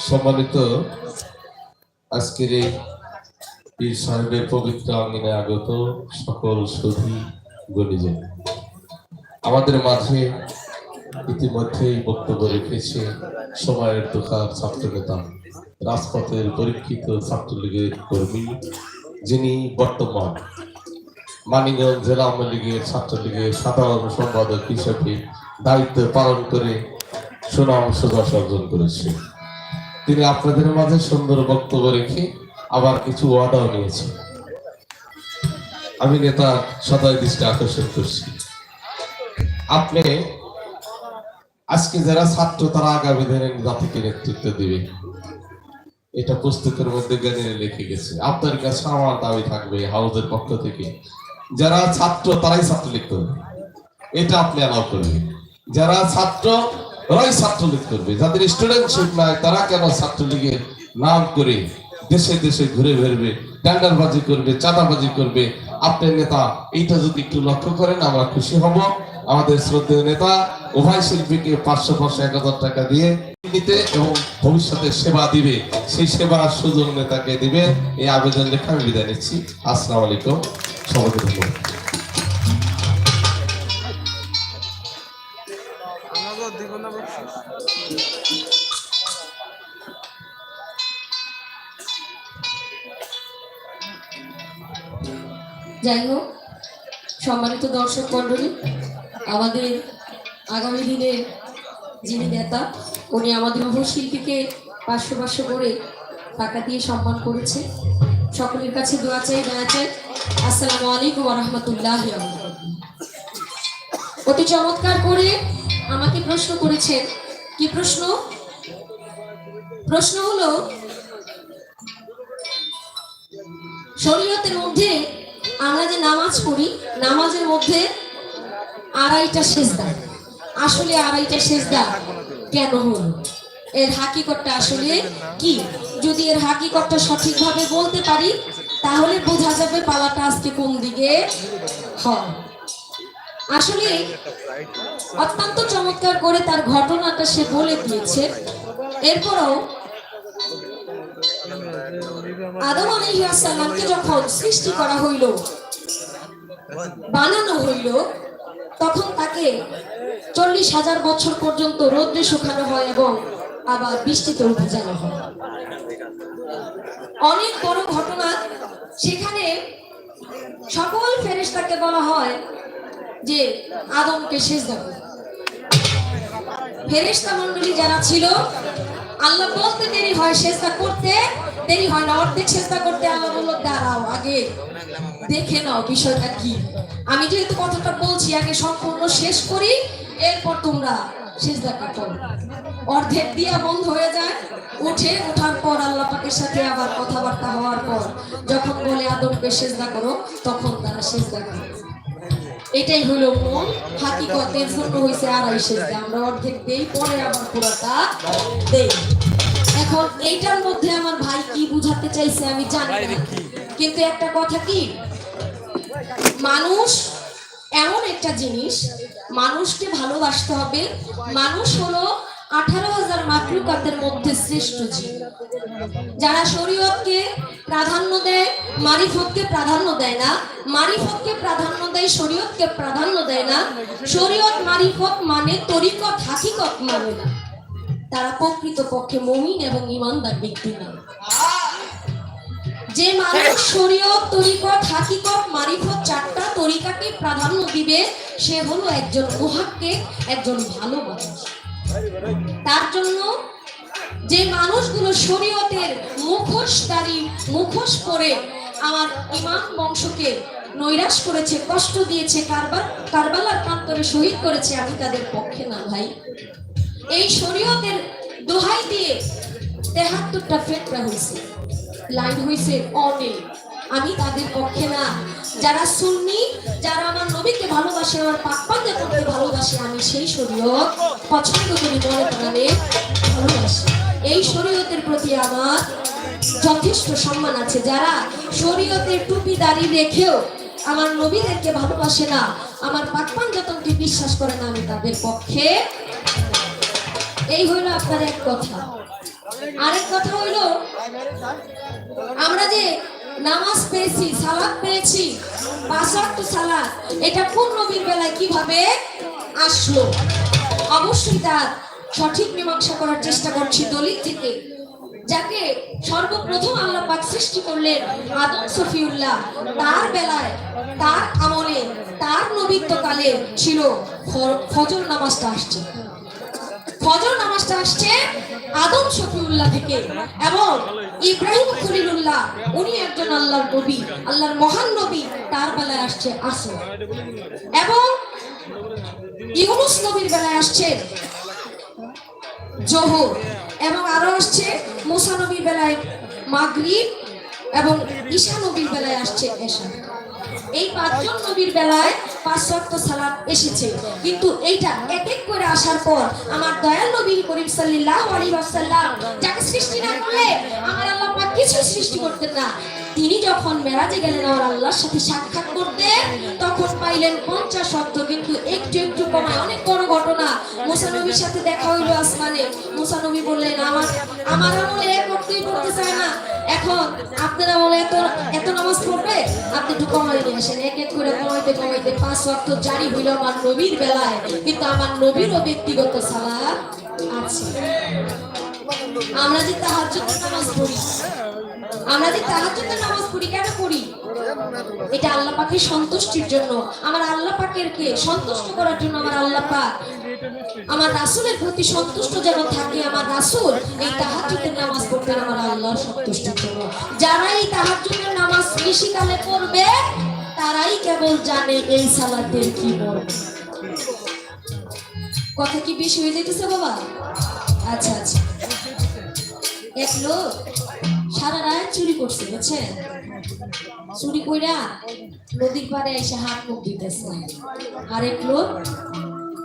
সম্মানিত আজকের এই সন্ডে পবিত্র অঙ্গনে আগত সকল সুধী গণিজন আমাদের মাঝে ইতিমধ্যেই বক্তব্য রেখেছে সময়ের দোকান ছাত্র নেতা রাজপথের পরীক্ষিত ছাত্রলীগের কর্মী, যিনি বর্তমান মানিগঞ্জ জেলা আওয়ামী লীগের ছাত্রলীগের সাধারণ সম্পাদক হিসেবে দায়িত্ব পালন করে সুনাম সুদর্শ অর্জন করেছে। তিনি আপনাদের মাঝে সুন্দর বক্তব্য রেখে আবার কিছু ওয়াদাও নিয়েছে আমি নেতা সদয় দৃষ্টি আকর্ষণ করছি। আপনি আজকে যারা ছাত্র, তারা আগামী দিনে জাতিকে নেতৃত্ব দেবে। এটা পুস্তকের মধ্যে জ্ঞানীরা লিখে গেছে। আপনার কাছে আমার দাবি থাকবে হাউজের পক্ষ থেকে যারা ছাত্র, তারাই ছাত্রলীগ করবে। এটা আপনি অ্যালাউ করবেন। যারা ছাত্র তারাই ছাত্রলীগ করবে। যাদের স্টুডেন্টশিপ নাই, তারা কেন ছাত্রলীগের নাম করে দেশে দেশে ঘুরে বেরবে টেন্ডারবাজি করবে, চাঁদাবাজি করবে? আপনার নেতা, এইটা যদি একটু লক্ষ্য করেন, আমরা খুশি হব। আমাদের শ্রদ্ধেয় নেতা, উভয় শিল্পীকে পাঁচশো পাঁচশো এক হাজার টাকা দিয়ে নিতে এবং ভবিষ্যতে সেবা দিবে। সেই সেবার সুযোগ নেতাকে দিবে। এই আবেদন লেখা আমি বিদায় নিচ্ছি। আসসালামু আলাইকুম। সবাইকে ধন্যবাদ। যাই হোক, সম্মানিত দর্শক মণ্ডলী, আমাদের আগামী দিনের যিনি নেতা, উনি আমাদের শিল্পীকে পাঁচশো পাঁচশো করে টাকা দিয়ে সম্মান করেছে সকলের কাছে দোয়া চাই, দয়া চাই। আসসালামু আলাইকুম রহমতুল্লাহ অতি চমৎকার করে আমাকে প্রশ্ন করেছেন। কি প্রশ্ন? প্রশ্ন হলো, শরীয়তের মধ্যে আমরা যে নামাজ পড়ি, নামাজের মধ্যে আড়াইটা সেজদা। আসলে আড়াইটা সেজদা কেন হলো? এর হাকিকতটা আসলে কি? যদি এর হাকিকতটা সঠিকভাবে বলতে পারি, তাহলে আজকে কোন দিকে আসলে অত্যন্ত চমৎকার করে তার ঘটনাটা সে বলে দিয়েছে। এরপরও আদম আলাইহিসসালামকে যখন সৃষ্টি করা হইল, বানানো হইল, তখন তাকে চল্লিশ হাজার বছর পর্যন্ত রোদ্রে শুকানো হয় এবং আবার বৃষ্টিতে উপজানো হয়। অনেক বড় ঘটনা সেখানে সকল ফেরেশতাকে বলা হয় যে আদমকে শেষ দেখো ফেরেশতা মণ্ডলী যারা ছিল, আল্লাহ বলতে দেরি হয় চেষ্টা করতে, দেরি হয় না, অর্ধেক চেষ্টা করতে। আল্লাহ বলল, দাঁড়াও আগে দেখে নাও বিষয়টা কি। আমি যেহেতু কথাটা বলছি, আগে সম্পূর্ণ শেষ করি, এরপর তোমরা সেজদাটা করো অর্ধেক দিয়া বন্ধ হয়ে যায় উঠে ওঠার পর আল্লাহ পাকের সাথে আবার কথাবার্তা হওয়ার পর যখন বলে আদমকে সেজদা করো তখন তারা সেজদা করে। এটাই হলো মূল। হাকিকতের জন্য হয়েছে আড়াই সেজদা। আমরা অর্ধেক দেই পরে আবার পুরোটা দেই। এখন এইটার মধ্যে আমার ভাই কি বুঝাতে চাইছে আমি জানি না। কিন্তু একটা কথা কি? মানুষ এমন একটা জিনিস, মানুষকে ভালোবাসতে হবে। মানুষ হলো আঠারো হাজার মধ্যে শ্রেষ্ঠ জীব। যারা শরীয়তকে প্রাধান্য দেয়, মারিফতকে প্রাধান্য দেয় না, মারিফতকে প্রাধান্য দেয়, শরীয়তকে প্রাধান্য দেয় না। শরীয়ত মারিফত মানে তরিকত, হাকিকত মানে না। তারা প্রকৃত পক্ষে মমিন এবং ইমানদার ব্যক্তি না। যে মানুষ শরীয়ত তরিকত, হাকিকত, মারিফত চারটা তরিকাকে প্রাধান্য দিবে, সে হলো একজন মুহাক্কে একজন ভালো মানুষ। তার জন্য যে মানুষগুলো শরীয়তের মুখোশদারি মুখোশ করে আমার ইমাম বংশকে নৈরাশ করেছে, কষ্ট দিয়েছে, কারবার, কারবালার প্রান্তরে শহীদ করেছে, আমি তাদের পক্ষে না ভাই। এই শরীয়তের দোহাই দিয়ে তেহাত্তরটা ফেটরা হয়েছে। লাইন হয়েছে অনেক আমি তাদের পক্ষে না। যারা সুন্নি, যারা আমার নবীকে ভালোবাসে, আমার পাপ্পাকে করতে ভালোবাসে, আমি সেই শরীয়ত পছন্দ করি, মনে প্রাণে ভালোবাসি। এই শরীয়তের প্রতি আমার যথেষ্ট সম্মান আছে। যারা শরীয়তের টুপি দাড়ি রেখেও আমার নবীদেরকে ভালোবাসে না, আমার পাকপান যতনকে বিশ্বাস করে না, আমি তাদের পক্ষে এই হইল আপনার এক কথা। আরেক কথা হইল, আমরা যে নামাজ পেয়েছি সালাদ পেয়েছি পাঁচওয়াক্ত সালাদ এটা কোন নবীর বেলায় কীভাবে আসলো? অবশ্যই তার সঠিক মীমাংসা করার চেষ্টা করছি দলিল থেকে। যাকে সর্বপ্রথম আল্লাহ পাক সৃষ্টি করলেন আদম সফিউল্লাহ, তার বেলায়, তার আমলে, তার নবীত্বকালে ছিল ফজর নামাজটা আসছে। ফজর নামাজটা আসছে আদম শফিউল্লাহ থেকে এবং ইব্রাহিম খলিলুল্লাহ, উনি একজন আল্লাহর নবী, আল্লাহর মহান নবী, তার বেলায় আসছে আসর। এবং ইউনুস নবীর বেলায় আসছে জোহর। এবং আরও আসছে মুসা নবীর বেলায় মাগরিব এবং ঈশা নবীর বেলায় আসছে এশা। এই পাঁচজন নবীর বেলায় পাঁচ রক্ত সালাম এসেছে। কিন্তু এইটা এক এক করে আসার পর আমার দয়াল নবী করিম সাল্লাহ আলী ওয়াসাল্লাম যাকে সৃষ্টি না করলে আমার আল্লাহ কিছু সৃষ্টি করতেন না। তিনি যখন মেরাজে গেলেন আমার আল্লাহর সাথে সাক্ষাৎ করতে, তখন পাইলেন পঞ্চাশ শব্দ, কিন্তু একটু একটু কমায়। অনেক বড় ঘটনা। মুসা নবীর সাথে দেখা হইল আসমানে। মুসা নবী বললেন, আমার আমার আমলে এক করতেই পড়তে চায় না। এখন আপনারা বলে এত এত নামাজ পড়বে? আপনি একটু কমাই নিয়ে আসেন। এক এক করে কমাইতে কমাইতে পাঁচ ওয়াক্ত জারি হইল আমার নবীর বেলায়। কিন্তু আমার নবীরও ব্যক্তিগত সালাত আছে। আমরা যে তাহাজ্জুদের নামাজ পড়ি আমরা যে তাহাজ্জুদের নামাজ পড়ি, কেন পড়ি? এটা আল্লাহ পাকের সন্তুষ্টির জন্য। আমার আল্লাহ পাকের কে? সন্তুষ্ট করার জন্য আমার আল্লাহ পাক। আমার রাসূলের প্রতি সন্তুষ্ট যেন থাকে আমার রাসূল, এই তাহাজ্জুদের নামাজ পড়বেন আমার আল্লাহর সন্তুষ্টির জন্য। যারা এই তাহাজ্জুদের নামাজ কৃষিকালে পড়বে, তারাই কেবল জানে এই সালাতের কি মর্ম কথা কি বেশি হয়ে যেতেছে বাবা? আচ্ছা আচ্ছা। এক লোক সারা রাত চুরি করছে, বুঝছেন? চুরি কইরা নদীর পাড়ে এসে হাত মুখ দিতেছে আর এক লোক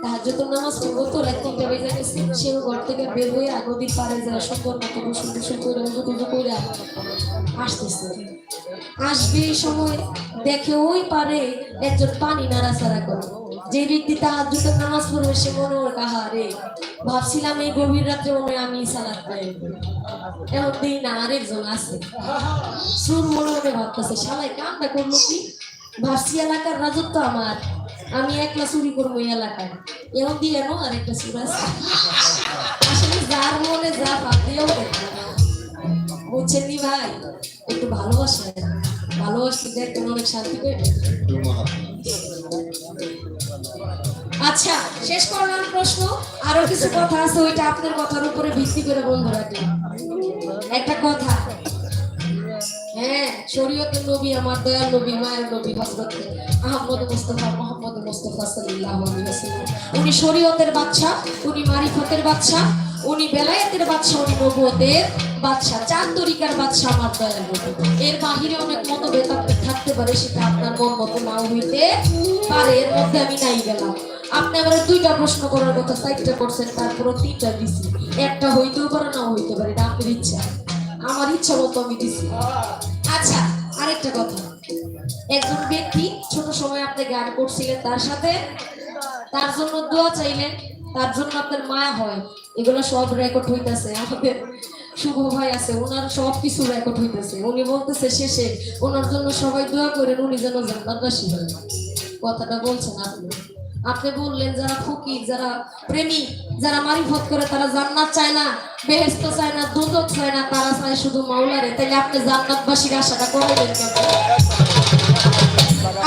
তাহাজ্জুদ নামাজ পড়ব তো তিনটা বেজে গেছে সেও ঘর থেকে বের হয়ে নদীর পাড়ে যায় সুন্দর মতো গোসল গোসল করে উজু করে আসতেছে। আসবে এই সময় দেখে ওই পারে একজন পানি নাড়াচাড়া করে। যে ব্যক্তি তাহাজ্জুদের নামাজ পড়বে, সে মনে ওর কাহারে? ভাবছিলাম এই গভীর রাত্রে মনে আমি সালাদ পাই দিই না, আরেকজন আছে। সুর মনে মনে ভাবতেছে শালাই কামটা করল কি? ভাবছি এলাকার রাজত্ব আমার। আমি একলা চুরি করব এই এলাকায়। এখন দিয়ে নো আরেকটা সুর আছে। আসলে যার মনে যা ভাবতেও। বুঝছেন নি ভাই? একটু ভালোবাসেন। ভালোবাসতে দেখবেন অনেক শান্তি পেয়ে আচ্ছা শেষ করলাম প্রশ্ন। আরও কিছু কথা আছে, ওইটা আপনার কথার উপরে ভিত্তি করে বন্ধু রাখি একটা কথা। হ্যাঁ শরীয়তের নবী আমার দয়াল নবী, মায়ের নবী আহমদ মুস্তাফা, মোহাম্মদ মুস্তাফা ওয়াসাল্লাম। উনি শরীয়তের বাদশা, উনি মারিফতের বাদশা, উনি বেলায়েতের উনি নবুয়তের আমার দয়াল এর বাহিরে অনেক মতভেদ আপনার থাকতে পারে, সেটা আপনার মন মতো নাও হইতে পারে। এর মধ্যে আমি নাই গেলাম। আপনি আমার দুইটা প্রশ্ন করার কথা চারটা করছেন তারপরে তিনটা দিছি। একটা হইতেও পারে, নাও হইতে পারে, এটা আপনার ইচ্ছা। আমার ইচ্ছা মতো আমি দিছি। আচ্ছা আরেকটা কথা। একজন ব্যক্তি ছোট সময় আপনি গান করছিলেন, তার সাথে তার জন্য দোয়া চাইলেন, তার জন্য আপনার মায়া হয়। এগুলো সব রেকর্ড হইতেছে, আমাদের শুভ ভাই আছে, ওনার সব কিছু রেকর্ড হইতেছে। উনি বলতেছে, শেষে ওনার জন্য সবাই দোয়া করেন, উনি যেন জান্নাতবাসী হয়। কথাটা বলছেন আপনি। আপনি বললেন যারা ফকির যারা প্রেমী যারা মারিফত করে তারা জান্নাত চায় না বেহেস্ত চায় না দুদক চায় না তারা চায় শুধু মাওলারে। তাইলে আপনি জান্নাতবাসীর আশাটা করবেন কেন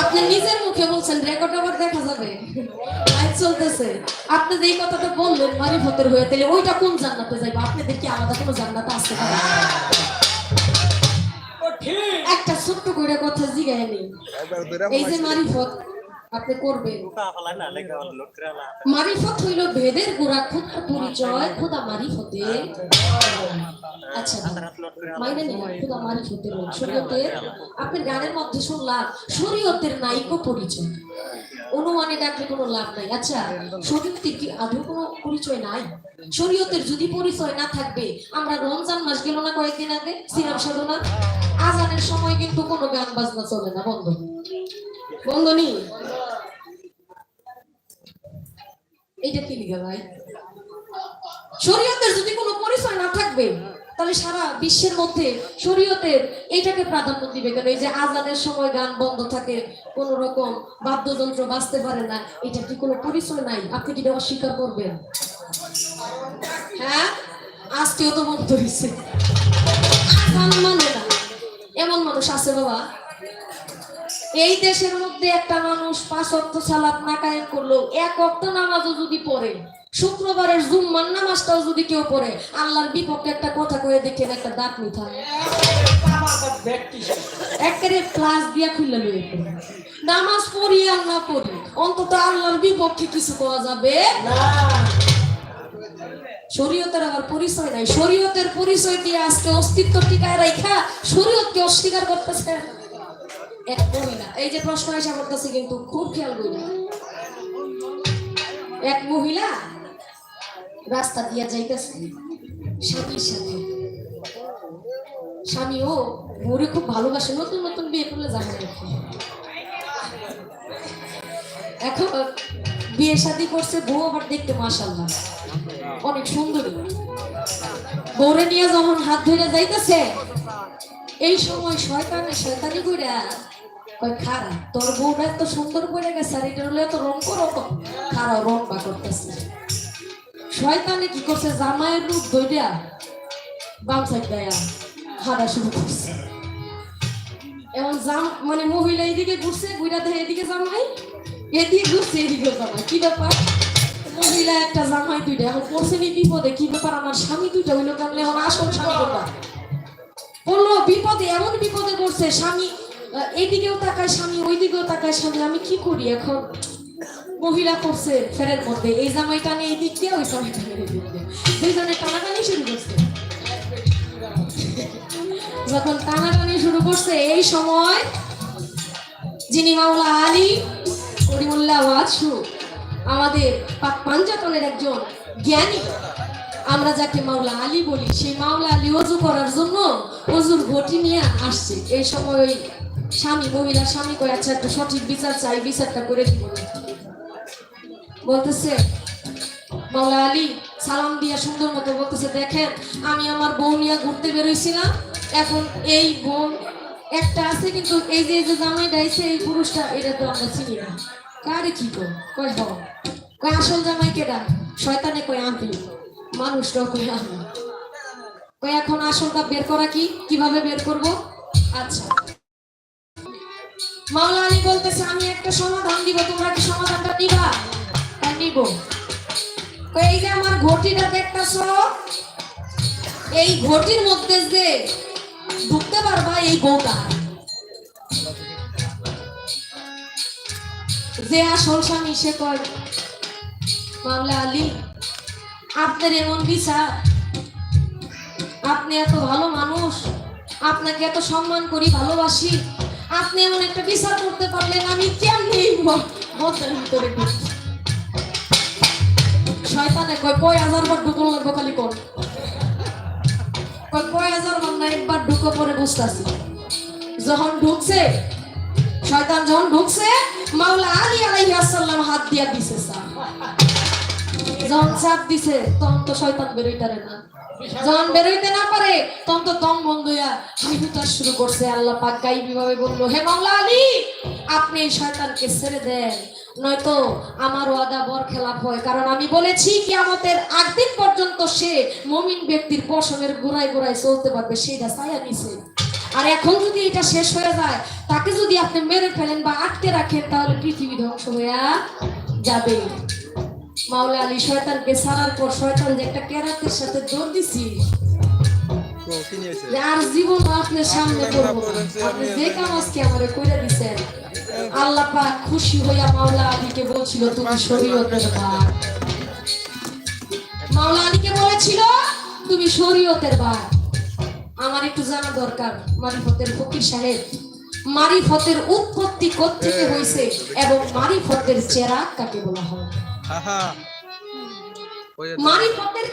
আপনি নিজের মুখে বলছেন রেকর্ড আবার দেখা যাবে। লাইভ চলতেছে। আপনি যে এই কথাটা বললেন মারিফতের হয়ে তাহলে ওইটা কোন জান্নাতে যাইবে? আপনি দেখি আলাদা কোনো জান্নাত আছে? কিনা? একটা ছোট্ট করে কথা জিগায় নেই এই যে মারিফত আপনি করবেন। মারিফত হইল ভেদের গোড়া ক্ষুদ্র পরিচয় খোদা মারিফতে। আচ্ছা মাইনে নিন খোদা মারিফতের শরীয়তের। আপনার গানের মধ্যে শুনলাম শরীয়তের নাইকো পরিচয়। অনুমানে ডাকলে কোনো লাভ নাই। আচ্ছা শরীয়তের কি আদৌ কোনো পরিচয় নাই? শরীয়তের যদি পরিচয় না থাকবে আমরা রমজান মাস গেল না কয়েকদিন আগে? সিরাম সাধনা আজানের সময় কিন্তু কোনো গান বাজনা চলে না বন্ধ। বন্ধ নি এইটা শরীয়তের যদি কোনো পরিচয় না থাকবে, তাহলে সারা বিশ্বের মধ্যে শরীয়তের এইটাকে প্রাধান্য দিবে কেন? এই যে সময় গান বন্ধ থাকে রকম বাদ্যযন্ত্র বাঁচতে পারে না, এটা কি কোনো পরিচয় নাই? আপনি কি অস্বীকার করবেন? হ্যাঁ? আজকেও তো বন্ধ হয়েছে। মানে এমন মানুষ আছে বাবা এই দেশের মধ্যে একটা মানুষ পাঁচ অক্ট সালাত না কায়েম করল এক অক্ট নামাজও যদি পড়ে, শুক্রবারের জুম্মার নামাজটাও যদি কেউ পড়ে, আল্লাহর বিপক্ষে একটা কথা কয়ে দেখেন, একটা দাঁত মিঠা। একেবারে ক্লাস দিয়া খুললে লইয়ে পড়ে। নামাজ পড়ি আর না পড়ি, অন্তত আল্লাহর বিপক্ষে কিছু পাওয়া যাবে শরীয়তের আবার পরিচয় নাই। শরীয়তের পরিচয় দিয়ে আজকে অস্তিত্ব টিকায় রাখা শরীয়তকে অস্বীকার করতেছে এই যে প্রশ্ন কিন্তু খুব খেয়াল করি এক মহিলা রাস্তা দিয়া যাইতেছে স্বামীর সাথে। খুব ভালোবাসে, নতুন নতুন বিয়ে করলে জানা এখন বিয়ে শাদি করছে, বউ আবার দেখতে মাশাল্লাহ অনেক সুন্দরী। বউরে নিয়ে যখন হাত ধরে যাইতেছে, এই সময় শয়তানে, শয়তানি কইরা কই খারা, তোর বউটা এত সুন্দর করে গেছে, আর এটা হলে এত রং করো খারা রং বা করতেছে। শয়তানে কি করছে? জামাইয়ের রূপ ধইরা বাম সাইড দেয়া হাঁটা শুরু করছে। এবং জাম মানে মহিলা এদিকে ঘুরছে ঘুরা দেখে এদিকে জামাই, এদিকে ঘুরছে এদিকে জামাই। কি ব্যাপার? মহিলা একটা জামাই দুইটা, এখন পড়ছে নি বিপদে, কি ব্যাপার? আমার স্বামী দুইটা হইল কেন এখন আসল স্বামী বলল, বিপদে, এমন বিপদে পড়ছে, স্বামী এইদিকেও তাকায় স্বামী, ওইদিকেও তাকায় স্বামী, আমি কি করি এখন? মহিলা করছে ফেরের মধ্যে, এই জামাইটা নিয়ে এই দিক দিয়ে ওই জামাইটা নিয়ে এই দিক দিয়ে দুইজনে টানাটানি শুরু করছে। যখন টানাটানি শুরু করছে, এই সময় যিনি মাওলা আলী করিমুল্লাহ ওয়াজু আমাদের পাক পাঞ্জাতনের একজন জ্ঞানী, আমরা যাকে মাওলা আলী বলি, সেই মাওলা আলী অজু করার জন্য অজুর ঘটি নিয়ে আসছে। এই সময় ওই স্বামী, মহিলা, স্বামী কয়ে আচ্ছা একটা সঠিক বিচার চাই, বিচারটা করে দিব। বলতেছে, মাওলা আলী, সালাম দিয়া সুন্দর মতো বলতেছে, দেখেন, আমি আমার বউ নিয়ে ঘুরতে বেরোইছিলাম, এখন এই বোন একটা আছে, কিন্তু এই যে যে জামাই ডাইছে এই পুরুষটা, এটা তো আমরা চিনি না। কারে কি কো কয় হ কয়, আসল জামাই কে কেডা? শয়তানে, কয় আমি মানুষটাও কয় আমি কয়, এখন আসলটা বের করা কি? কীভাবে বের করব? আচ্ছা। মাওলা আলী বলতেছে, আমি একটা সমাধান দিব, তোমরা কি সমাধানটা নিবা? হ্যাঁ নিব। এই যে আমার ঘটিটা দেখতেছ, এই ঘটির মধ্যে যে ঢুকতে পারবা, এই বউটা। যে আসল স্বামী, সে কয় মামলা আলী, আপনার এমন বিচার। আপনি এত ভালো মানুষ, আপনাকে এত সম্মান করি, ভালোবাসি। আপনি এমন একটা বিচার করতে পারলেন, আমি কেমনি মতের ভিতরে শয়তানে কয় কয় হাজার বার ঢুকল লাগবো খালি কোন কয় কয় হাজার বার না একবার ঢুকে পরে বসতাছি যখন ঢুকছে, শয়তান যখন ঢুকছে, মাওলা আলী আলাইহি আসসালাম হাত দিয়া দিছে, স্যার। যখন চাপ দিছে তখন তো শয়তান বেরোইতারে না। যখন বেরোইতে না পারে তখন তো দম বন্ধ হইয়া শুরু করছে। আল্লাহ পাক গাইবি ভাবে বলল, হে মাওলা আলী, আপনি এই শয়তানকে ছেড়ে দেন। নয়তো আমার ওয়াদা বর খেলাপ হয়। কারণ আমি বলেছি কি আমাদের একদিন পর্যন্ত সে মমিন ব্যক্তির পশমের গোড়ায় গোড়ায় চলতে পারবে সেটা ছায়া নিছে। আর এখন যদি এটা শেষ হয়ে যায়, তাকে যদি আপনি মেরে ফেলেন বা আটকে রাখেন, তাহলে পৃথিবী ধ্বংস হইয়া যাবে। মাওলা আলী শয়তানকে সারার পর শয়তান যে একটা কেরাতের সাথে দৌড় দিছি আর জীবন আপনার সামনে করব আপনি যে কাম আজকে আমারে দিছেন আল্লাহ পাক খুশি হইয়া মাওলা আলীকে বলছিল তুমি শরীয়তের ভাগ মাওলা আলীকে বলেছিল তুমি শরীয়তের ভাগ আমার একটু জানা দরকার মারিফতের ফকির সাহেব। মারিফতের উৎপত্তি কোত্থেকে হয়েছে এবং মারিফতের চেরাগ কাকে বলা হয়? মারিফতের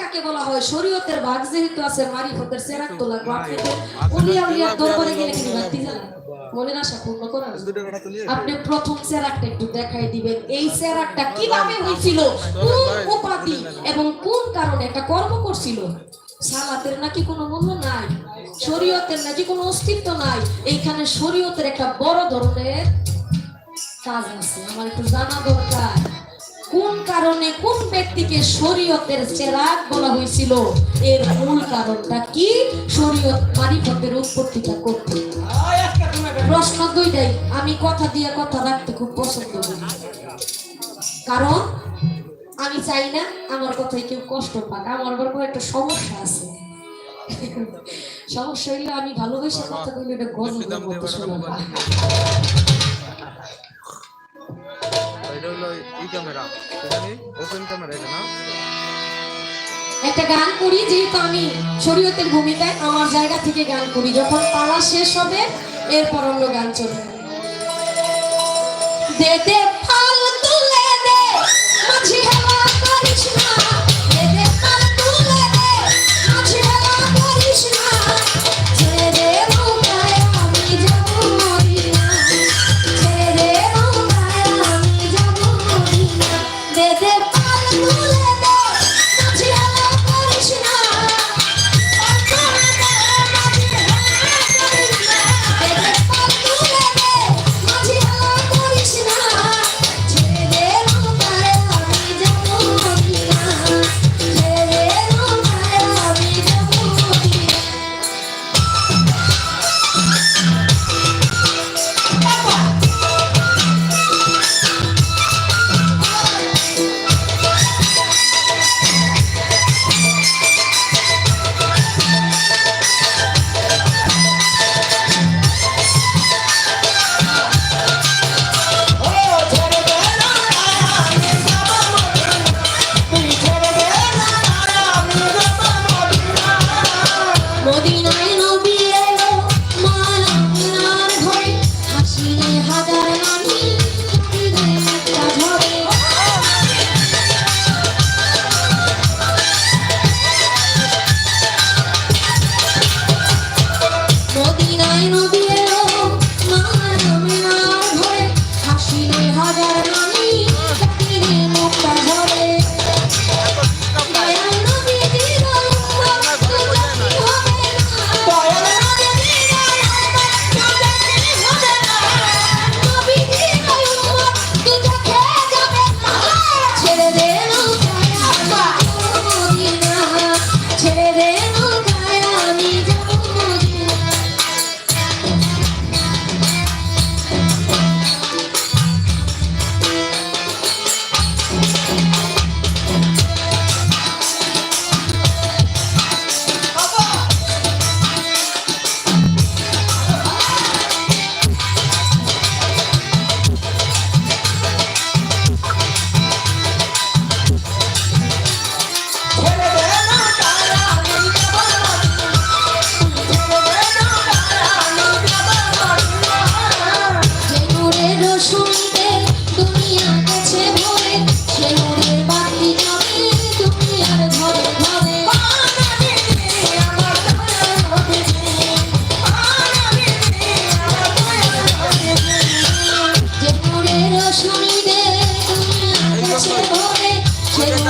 কাকে বলা হয়? শরীয়তের ভাগ যেহেতু আছে মারিফতের চেরাগ তো লাগবে। আপনি তো উলিয়া উলিয়া দরবারে গেলে কি বাতি জ্বালান মনের আশা পূর্ণ করার আপনি প্রথম চেরাগটা একটু দেখাই দিবেন। এই চেরাগটা কীভাবে হয়েছিল? কোন উপাধি এবং কোন কারণে একটা কর্ম করছিল? সালাতের নাকি কোনো মূল্য নাই? শরীয়তের নাকি কোনো অস্তিত্ব নাই? এইখানে শরীয়তের একটা বড় ধরনের কাজ আছে। আমার একটু জানা দরকার। কোন কারণে কোন ব্যক্তিকে শরীয়তের সেরাক বলা হয়েছিল? এর মূল কারণটা কি? শরীয়ত মারিফতের উৎপত্তিটা করতে। প্রশ্ন দুইটাই। আমি কথা দিয়ে কথা রাখতে খুব পছন্দ করি। কারণ আমি চাই না আমার কথায় কেউ কষ্ট পাক। আমার বরং একটা সমস্যা আছে। সমস্যা হইলে আমি ভালোবেসে কথা বলি এটা গজলের শোনা এই ক্যামেরা। এখানে ওপেন ক্যামেরা এটা না? একটা গান করি, যেহেতু আমি শরীয়তের ভূমিকায় আমার জায়গা থেকে গান করি। যখন পালা শেষ হবে, এরপর অন্য গান চলবে। দেতে